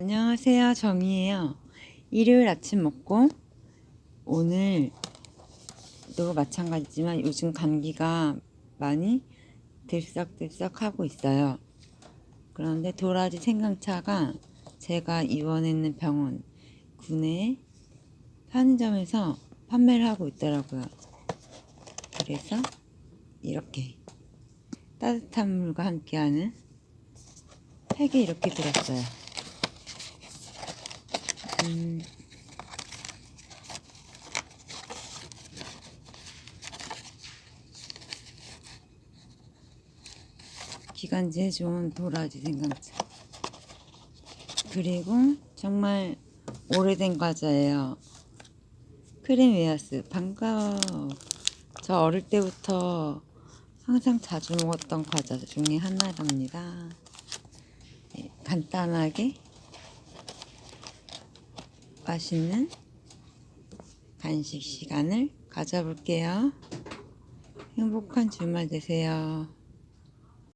안녕하세요. 정이에요. 일요일 아침 먹고 오늘도 마찬가지지만 요즘 감기가 많이 들썩들썩 하고 있어요. 그런데 도라지 생강차가 제가 입원했는 병원 군내 편의점에서 판매를 하고 있더라고요. 그래서 이렇게 따뜻한 물과 함께하는 팩이 이렇게 들었어요. 음, 기관지에 좋은 도라지 생강차. 그리고 정말 오래된 과자예요. 크림웨어스. 반가워. 저 어릴 때부터 항상 자주 먹었던 과자 중에 하나랍니다. 네, 간단하게 맛있는 간식 시간을 가져볼게요. 행복한 주말 되세요.